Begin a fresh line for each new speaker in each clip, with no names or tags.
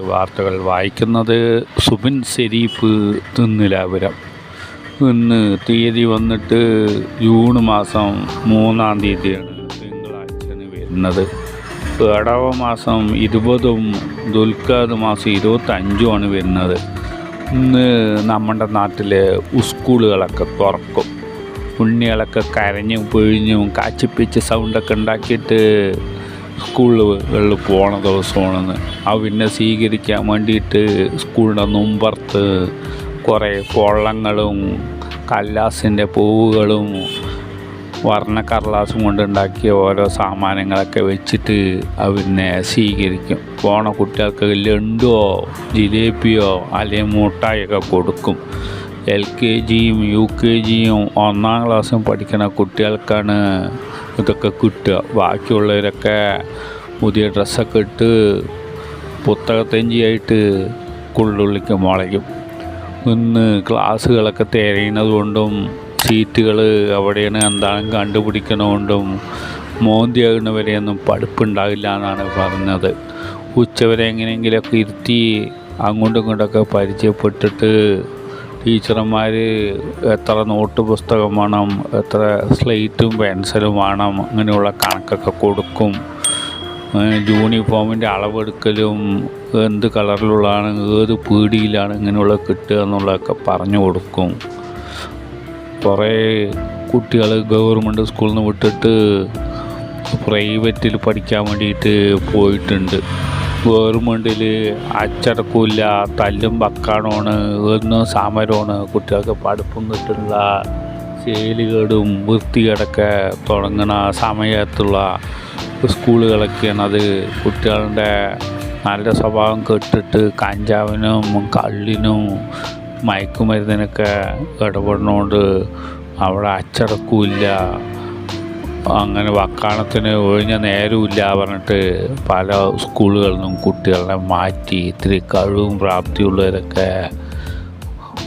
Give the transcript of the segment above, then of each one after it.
വാർത്തകൾ വായിക്കുന്നത് സുബിൻ സെരീഫ് തിന്നിലാപുരം ഇന്ന് തീയതി വന്നിട്ട് ജൂൺ മാസം മൂന്നാം തീയതിയാണ് തിങ്കളാഴ്ചയാണ് വരുന്നത്. ഇടവ മാസം ഇരുപതും ദുൽഖാദ് മാസം ഇരുപത്തഞ്ചുമാണ് വരുന്നത്. ഇന്ന് നമ്മുടെ നാട്ടിലെ സ്കൂളുകളൊക്കെ തുറക്കും. ഉണ്ണികളൊക്കെ കരഞ്ഞും പിഴിഞ്ഞും കാച്ചിപ്പിച്ച് സൗണ്ടൊക്കെ ഉണ്ടാക്കിയിട്ട് സ്കൂളുകളിൽ പോണ ദിവസമാണെന്ന്. ആ പിന്നെ സ്വീകരിക്കാൻ വേണ്ടിയിട്ട് സ്കൂളിന്റെ മുമ്പർത്ത് കുറേ പൊള്ളങ്ങളും കല്ലാസിന്റെ പൂവുകളും വർണ കർലാസും കൊണ്ടുണ്ടാക്കിയ ഓരോ സാമാനങ്ങളൊക്കെ വെച്ചിട്ട് അവനെ സ്വീകരിക്കും. പോണ കുട്ടികൾക്ക് ലണ്ടോ ജിലേബിയോ അല്ലെങ്കിൽ മുട്ടായൊക്കെ കൊടുക്കും. എൽ കെ ജിയും യു കെ ജിയും ഒന്നാം ക്ലാസ്സും പഠിക്കുന്ന കുട്ടികൾക്കാണ് ഇതൊക്കെ കിട്ടുക. ബാക്കിയുള്ളവരൊക്കെ പുതിയ ഡ്രസ്സൊക്കെ ഇട്ട് പുത്തകത്തെഞ്ചിയായിട്ട് കുള്ളുള്ളിക്ക് മുളയ്ക്കും. ഇന്ന് ക്ലാസ്സുകളൊക്കെ തിരയുന്നത് കൊണ്ടും സീറ്റുകൾ എവിടെയാണ് എന്താണെന്ന് കണ്ടുപിടിക്കണതുകൊണ്ടും മോന്തിയാകുന്നവരെയൊന്നും പഠിപ്പുണ്ടാകില്ല എന്നാണ് പറഞ്ഞത്. ഉച്ചവരെ എങ്ങനെയെങ്കിലുമൊക്കെ ഇരുത്തി അങ്ങോട്ടും ഇങ്ങോട്ടൊക്കെ പരിചയപ്പെട്ടിട്ട് ടീച്ചർമാർ എത്ര നോട്ട് പുസ്തകം വേണം എത്ര സ്ലേറ്റും പെൻസിലും വേണം അങ്ങനെയുള്ള കണക്കൊക്കെ കൊടുക്കും. യൂണിഫോമിന്റെ അളവെടുക്കലും എന്ത് കളറിലുള്ളതാണ് ഏത് പീടിയിലാണ് ഇങ്ങനെയുള്ള കിട്ടുക എന്നുള്ളതൊക്കെ പറഞ്ഞു കൊടുക്കും. കുറേ കുട്ടികൾ ഗവൺമെന്റ് സ്കൂളിൽ നിന്ന് വിട്ടിട്ട് പ്രൈവറ്റിൽ പഠിക്കാൻ വേണ്ടിയിട്ട് പോയിട്ടുണ്ട്. ഗവൺമെന്റിൽ അച്ചടക്കമില്ല തല്ലും വക്കാണോണ് എന്നും സമരമാണ് കുട്ടികൾക്ക് പഠിപ്പും കിട്ടുന്നില്ല ശൈലികേടും വൃത്തികേടൊക്കെ തുടങ്ങുന്ന സമയത്തുള്ള സ്കൂളുകളൊക്കെയാണ് അത്. കുട്ടികളുടെ നല്ല സ്വഭാവം കെട്ടിട്ട് കഞ്ചാവിനും കള്ളിനും മയക്കുമരുന്നിനൊക്കെ ഇടപെടുന്നതുകൊണ്ട് അവിടെ അച്ചടക്കമില്ല അങ്ങനെ വക്കാണത്തിന് ഒഴിഞ്ഞ നേരമില്ല പറഞ്ഞിട്ട് പല സ്കൂളുകളിൽ നിന്നും കുട്ടികളെ മാറ്റി ഇത്തിരി കഴിവും പ്രാപ്തിയുള്ളവരൊക്കെ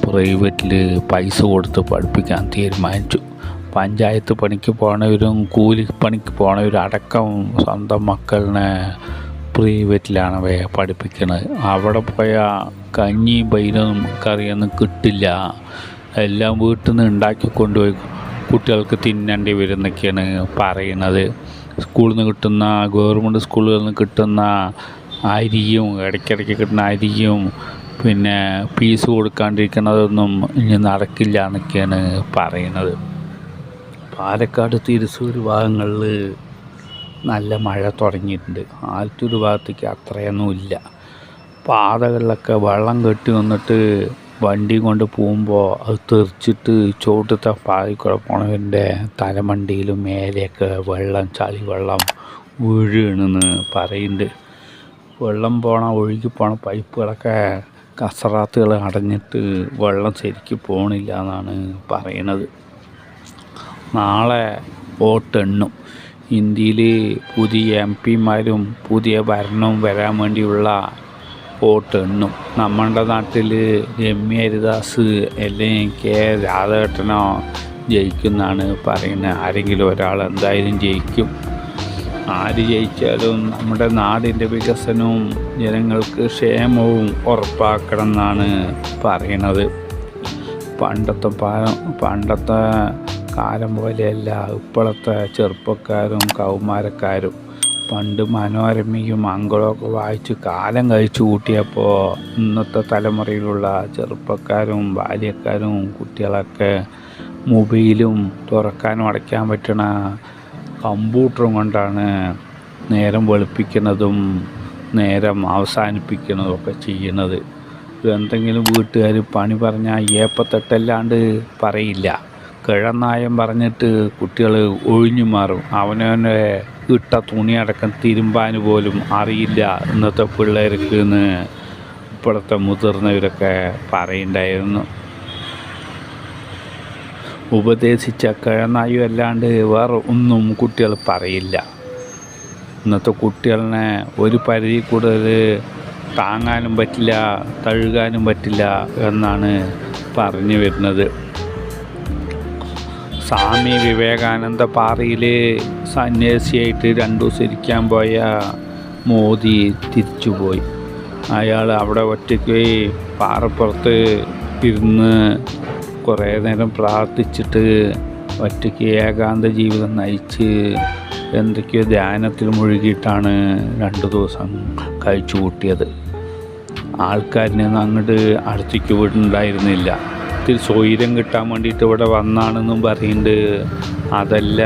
പ്രൈവറ്റിൽ പൈസ കൊടുത്ത് പഠിപ്പിക്കാൻ തീരുമാനിച്ചു. പഞ്ചായത്ത് പണിക്ക് പോണവരും കൂലി പണിക്ക് പോണവരും അടക്കം സ്വന്തം മക്കളിനെ പ്രൈവറ്റിലാണ് അവയെ പഠിപ്പിക്കുന്നത് അവിടെ പോയാൽ കഞ്ഞിയും പൈനും കറിയൊന്നും കിട്ടില്ല. എല്ലാം വീട്ടിൽ നിന്ന് ഉണ്ടാക്കി കൊണ്ടുപോയി കുട്ടികൾക്ക് തിന്നേണ്ടി വരുന്നൊക്കെയാണ് പറയുന്നത്. സ്കൂളിൽ നിന്ന് കിട്ടുന്ന ഗവൺമെന്റ് സ്കൂളുകളിൽ നിന്ന് കിട്ടുന്ന അരിയും ഇടയ്ക്കിടയ്ക്ക് കിട്ടുന്ന അരിയും പിന്നെ ഫീസ് കൊടുക്കാണ്ടിരിക്കുന്നതൊന്നും ഇനി നടക്കില്ല എന്നൊക്കെയാണ് പറയുന്നത്. പാലക്കാട് തിരുസൂർ ഭാഗങ്ങളിൽ നല്ല മഴ തുടങ്ങിയിട്ടുണ്ട്. ആലത്തൂർ ഭാഗത്തേക്ക് അത്രയൊന്നുമില്ല പാതകളിലൊക്കെ വെള്ളം കെട്ടി വന്നിട്ട് വണ്ടി കൊണ്ട് പോകുമ്പോൾ അത് തെറിച്ചിട്ട് ചോട്ടത്തെ പാതി കൂടെ പോണവന്റെ തലമണ്ടിയിലും മേലെയൊക്കെ വെള്ളം ചളി വെള്ളം വീഴണെന്ന് പറയുന്നുണ്ട്. വെള്ളം പോണ ഒഴുകി പോണ പൈപ്പുകളൊക്കെ കസറാത്തുകൾ അടഞ്ഞിട്ട് വെള്ളം ശരിക്ക് പോണില്ല എന്നാണ് പറയണത്. നാളെ വോട്ടെണ്ണും ഇന്ത്യയിൽ പുതിയ എം പിമാരും പുതിയ ഭരണവും വരാൻ വേണ്ടിയുള്ള വോട്ടെണ്ണും നമ്മുടെ നാട്ടിൽ രമ്യ ഹരിദാസ് അല്ലെങ്കിൽ കെ. രാധാകൃഷ്ണനോ ജയിക്കുമെന്നാണ് പറയുന്നത്. ആരെങ്കിലും ഒരാൾ എന്തായാലും ജയിക്കും. ആര് ജയിച്ചാലും നമ്മുടെ നാടിന്റെ വികസനവും ജനങ്ങൾക്ക് ക്ഷേമവും ഉറപ്പാക്കണം എന്നാണ് പറയണത്. പണ്ടത്തെ പണ്ടത്തെ കാലം പോലെയല്ല. ഇപ്പോഴത്തെ ചെറുപ്പക്കാരും കൗമാരക്കാരും പണ്ട് മനോരമയും മംഗളമൊക്കെ വായിച്ച് കാലം കഴിച്ചു കൂട്ടിയപ്പോൾ ഇന്നത്തെ തലമുറയിലുള്ള ചെറുപ്പക്കാരും ബാല്യക്കാരും കുട്ടികളൊക്കെ മൊബൈലും തുറക്കാനും അടയ്ക്കാൻ പറ്റണ കമ്പ്യൂട്ടറും കൊണ്ടാണ് നേരം വെളുപ്പിക്കുന്നതും നേരം അവസാനിപ്പിക്കുന്നതും ഒക്കെ ചെയ്യുന്നത്. എന്തെങ്കിലും വീട്ടുകാർ പണി പറഞ്ഞാൽ ഏപ്പത്തെട്ടല്ലാണ്ട് പറയില്ല. കിഴനായം പറഞ്ഞിട്ട് കുട്ടികൾ ഒഴിഞ്ഞു മാറും. അവനവനെ ഇട്ട തുണി അടക്കം തിരുമ്പാൻ പോലും അറിയില്ല. ഇന്നത്തെ പിള്ളേർക്ക് എന്ന് ഇപ്പോഴത്തെ മുതിർന്നവരൊക്കെ പറയുണ്ടായിരുന്നു. ഉപദേശിച്ച കിഴന്നായും അല്ലാണ്ട് വേറെ ഒന്നും കുട്ടികൾ പറയില്ല. ഇന്നത്തെ കുട്ടികളിനെ ഒരു പരിധി കൂടുതൽ താങ്ങാനും പറ്റില്ല തഴുകാനും പറ്റില്ല എന്നാണ് പറഞ്ഞു വരുന്നത്. സ്വാമി വിവേകാനന്ദ പാറയിൽ സന്യാസിയായിട്ട് രണ്ടു ദിവസം ഇരിക്കാൻ പോയ മോദി തിരിച്ചുപോയി അയാൾ അവിടെ ഒറ്റയ്ക്ക് പാറപ്പുറത്ത് ഇരുന്ന് കുറേ നേരം പ്രാർത്ഥിച്ചിട്ട് ഒറ്റയ്ക്ക് ഏകാന്ത ജീവിതം നയിച്ച് എന്തൊക്കെയോ ധ്യാനത്തിൽ മുഴുകിയിട്ടാണ് രണ്ട് ദിവസം കഴിച്ചു കൂട്ടിയത്. ആൾക്കാരിനെ അങ്ങോട്ട് അടുത്തേക്ക് വിടുന്നുണ്ടായിരുന്നില്ല ഇത്തിരി സ്വൈര്യം കിട്ടാൻ വേണ്ടിയിട്ട് ഇവിടെ വന്നാണെന്നും പറയുന്നുണ്ട്. അതല്ല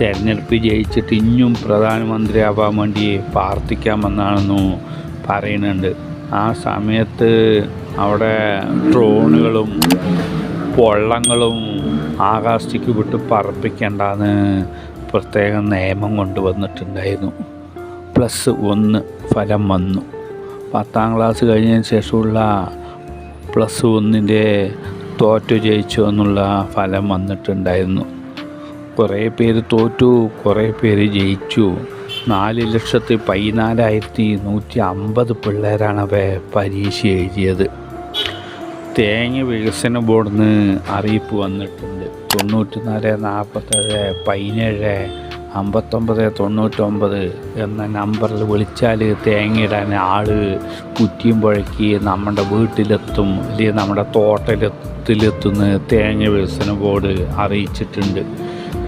തെരഞ്ഞെടുപ്പ് ജയിച്ചിട്ട് ഇനിയും പ്രധാനമന്ത്രി ആവാൻ വേണ്ടി പ്രാർത്ഥിക്കാമെന്നാണെന്നും പറയുന്നുണ്ട്. ആ സമയത്ത് അവിടെ ഡ്രോണുകളും പൊള്ളങ്ങളും ആകാശത്തേക്ക് വിട്ട് പറപ്പിക്കേണ്ടെന്ന് പ്രത്യേക നിയമം കൊണ്ടുവന്നിട്ടുണ്ടായിരുന്നു. പ്ലസ് ഒന്ന് ഫലം വന്നു. പത്താം ക്ലാസ് കഴിഞ്ഞതിന് ശേഷമുള്ള പ്ലസ് ഒന്നിന്റെ തോറ്റു ജയിച്ചു എന്നുള്ള ഫലം വന്നിട്ടുണ്ടായിരുന്നു. കുറേ പേര് തോറ്റു കുറേ പേര് ജയിച്ചു. നാല് ലക്ഷത്തി പതിനാലായിരത്തി നൂറ്റി അമ്പത് പിള്ളേരാണ് അവ പരീക്ഷ എഴുതിയത്. തേങ്ങ വികസന ബോർഡിന് അറിയിപ്പ് വന്നിട്ടുണ്ട്. തൊണ്ണൂറ്റി നാല് നാൽപ്പത്തേഴ് പതിനേഴ് അമ്പത്തൊമ്പത് തൊണ്ണൂറ്റൊമ്പത് എന്ന നമ്പറിൽ വിളിച്ചാൽ തേങ്ങയിടാൻ ആൾ കുറ്റിയും പുഴക്കി നമ്മുടെ വീട്ടിലെത്തും അല്ലെങ്കിൽ നമ്മുടെ തോട്ടത്തിലെത്തുന്ന തേങ്ങ വികസന ബോർഡ് അറിയിച്ചിട്ടുണ്ട്.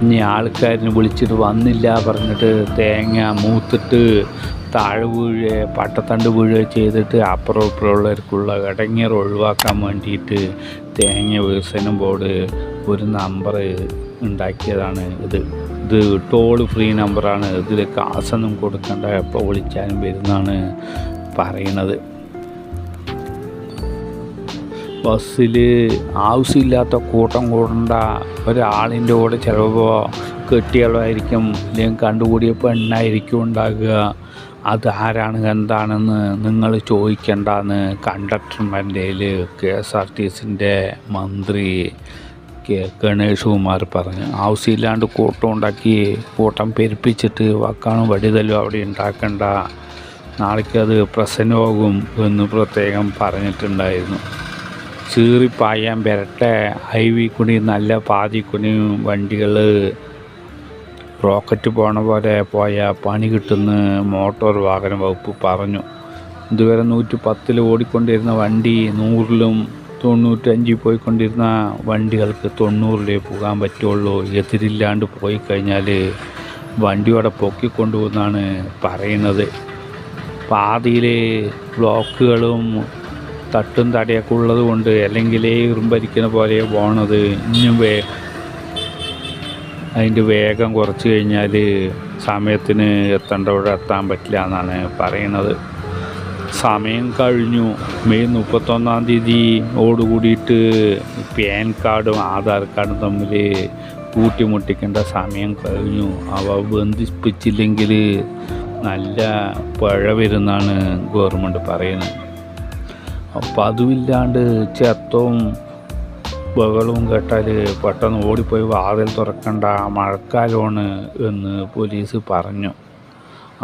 ഇനി ആൾക്കാരിന് വിളിച്ചിട്ട് വന്നില്ല പറഞ്ഞിട്ട് തേങ്ങ മൂത്തിട്ട് താഴെ വീഴുക പട്ടത്തണ്ട് വീഴുക ചെയ്തിട്ട് അപ്പുറം ഇപ്പുറമുള്ളവർക്കുള്ള ഇടങ്ങേറ് ഒഴിവാക്കാൻ വേണ്ടിയിട്ട് തേങ്ങ വികസന ബോർഡ് ഒരു നമ്പർ ഉണ്ടാക്കിയതാണ് ഇത്. ഇത് ടോൾ ഫ്രീ നമ്പറാണ് ഇതിൽ കാശൊന്നും കൊടുക്കണ്ട. എപ്പോൾ വിളിച്ചാലും വരുന്നതാണ് പറയണത്. ബസ്സിൽ ആവശ്യമില്ലാത്ത കൂട്ടം കൂടണ്ട. ഒരാളിന്റെ കൂടെ ചിലപ്പോൾ കെട്ടിയളായിരിക്കും അല്ലെങ്കിൽ കണ്ടുകൂടിയ പെണ്ണായിരിക്കും ഉണ്ടാകുക. അത് ആരാണ് എന്താണെന്ന് നിങ്ങൾ ചോദിക്കേണ്ടെന്ന് കണ്ടക്ടർമാരുടെ കെ എസ് ആർ ടി സിന്റെ മന്ത്രി കെ ഗണേഷ് പറഞ്ഞു ആവശ്യമില്ലാണ്ട് കൂട്ടം ഉണ്ടാക്കി കൂട്ടം പെരുപ്പിച്ചിട്ട് വക്കാണും വടിതലും അവിടെ ഉണ്ടാക്കണ്ട. നാളേക്ക് അത് പ്രശ്നമാകും എന്ന് പ്രത്യേകം പറഞ്ഞിട്ടുണ്ടായിരുന്നു. ചീറിപ്പായാൻ വരട്ടെ. ഹൈവേ കുണി നല്ല പാതി കുണി വണ്ടികൾ റോക്കറ്റ് പോണ പോലെ പോയ പണി കിട്ടുന്ന മോട്ടോർ വാഹന വകുപ്പ് പറഞ്ഞു. ഇതുവരെ നൂറ്റി പത്തിൽ ഓടിക്കൊണ്ടിരുന്ന വണ്ടി നൂറിലും തൊണ്ണൂറ്റഞ്ചിൽ പോയിക്കൊണ്ടിരുന്ന വണ്ടികൾക്ക് തൊണ്ണൂറിലേ പോകാൻ പറ്റുള്ളൂ. എതിരില്ലാണ്ട് പോയി കഴിഞ്ഞാൽ വണ്ടിയോടെ പൊക്കിക്കൊണ്ടുപോകുന്നാണ് പറയുന്നത്. പാതിയിൽ ബ്ലോക്കുകളും തട്ടും തടയൊക്കെ ഉള്ളത് കൊണ്ട് അല്ലെങ്കിൽ ഇറുമ്പരിക്കുന്ന പോലെ പോണത് ഇനിയും വേ അതിന്റെ വേഗം കുറച്ച് കഴിഞ്ഞാൽ സമയത്തിന് എത്തേണ്ടവിടെ എത്താൻ പറ്റില്ല എന്നാണ് പറയുന്നത്. സമയം കഴിഞ്ഞു. മെയ് മുപ്പത്തൊന്നാം തീയതി ഓടുകൂടിയിട്ട് പാൻ കാർഡും ആധാർ കാർഡും തമ്മിൽ കൂട്ടിമുട്ടിക്കേണ്ട സമയം കഴിഞ്ഞു. അവ ബന്ധിപ്പിച്ചില്ലെങ്കിൽ നല്ല പഴ വരുന്നാണ് ഗവൺമെന്റ് പറയുന്നത്. അപ്പം അതുമില്ലാണ്ട് ചെത്തവും ബഹളവും കേട്ടാൽ പെട്ടെന്ന് ഓടിപ്പോയി വാതിൽ തുറക്കണ്ട മഴക്കാലമാണ് എന്ന് പോലീസ് പറഞ്ഞു.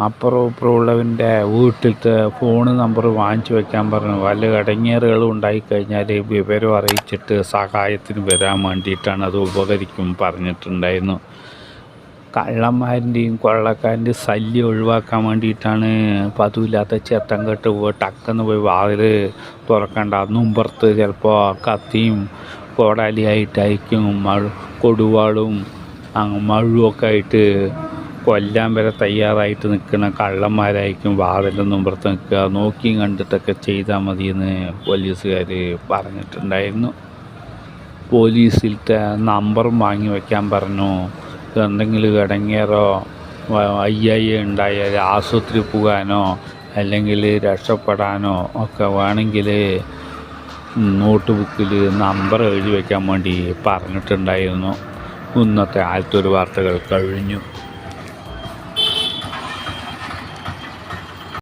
അപ്പുറം ഇപ്പുറമുള്ളവന്റെ വീട്ടിലത്തെ ഫോൺ നമ്പർ വാങ്ങിച്ചു വെക്കാൻ പറഞ്ഞു. വല്ല ഇടങ്ങേറുകളും ഉണ്ടായിക്കഴിഞ്ഞാൽ വിവരം അറിയിച്ചിട്ട് സഹായത്തിന് വരാൻ വേണ്ടിയിട്ടാണ് അത് ഉപകരിക്കും പറഞ്ഞിട്ടുണ്ടായിരുന്നു. കള്ളന്മാരിന്റെയും കൊള്ളക്കാരന്റെയും ശല്യം ഒഴിവാക്കാൻ വേണ്ടിയിട്ടാണ് പതിവില്ലാത്ത ചെത്തം കെട്ട് പോയി ടക്കെന്ന് പോയി വാതിൽ തുറക്കണ്ട. അന്നും പുറത്ത് ചിലപ്പോൾ കത്തിയും കോടാലിയായിട്ടായിരിക്കും മഴ കൊടുവാളും മഴുവൊക്കെ ആയിട്ട് കൊല്ലാൻ വരെ തയ്യാറായിട്ട് നിൽക്കുന്ന കള്ളന്മാരായിരിക്കും വാതിലൊന്നും പുറത്ത് നിൽക്കുക. നോക്കിയും കണ്ടിട്ടൊക്കെ ചെയ്താൽ മതിയെന്ന് പോലീസുകാർ പറഞ്ഞിട്ടുണ്ടായിരുന്നു. പോലീസിലത്തെ നമ്പറും വാങ്ങി വയ്ക്കാൻ പറഞ്ഞു. എന്തെങ്കിലും ഇടങ്ങേറോ അയ്യായി ഉണ്ടായാൽ ആശുപത്രി പോകാനോ അല്ലെങ്കിൽ രക്ഷപ്പെടാനോ ഒക്കെ വേണമെങ്കിൽ നോട്ട് ബുക്കിൽ നമ്പർ എഴുതി വയ്ക്കാൻ വേണ്ടി പറഞ്ഞിട്ടുണ്ടായിരുന്നു. ഇന്നത്തെ ആലത്തൂർ വാർത്തകൾ കഴിഞ്ഞു.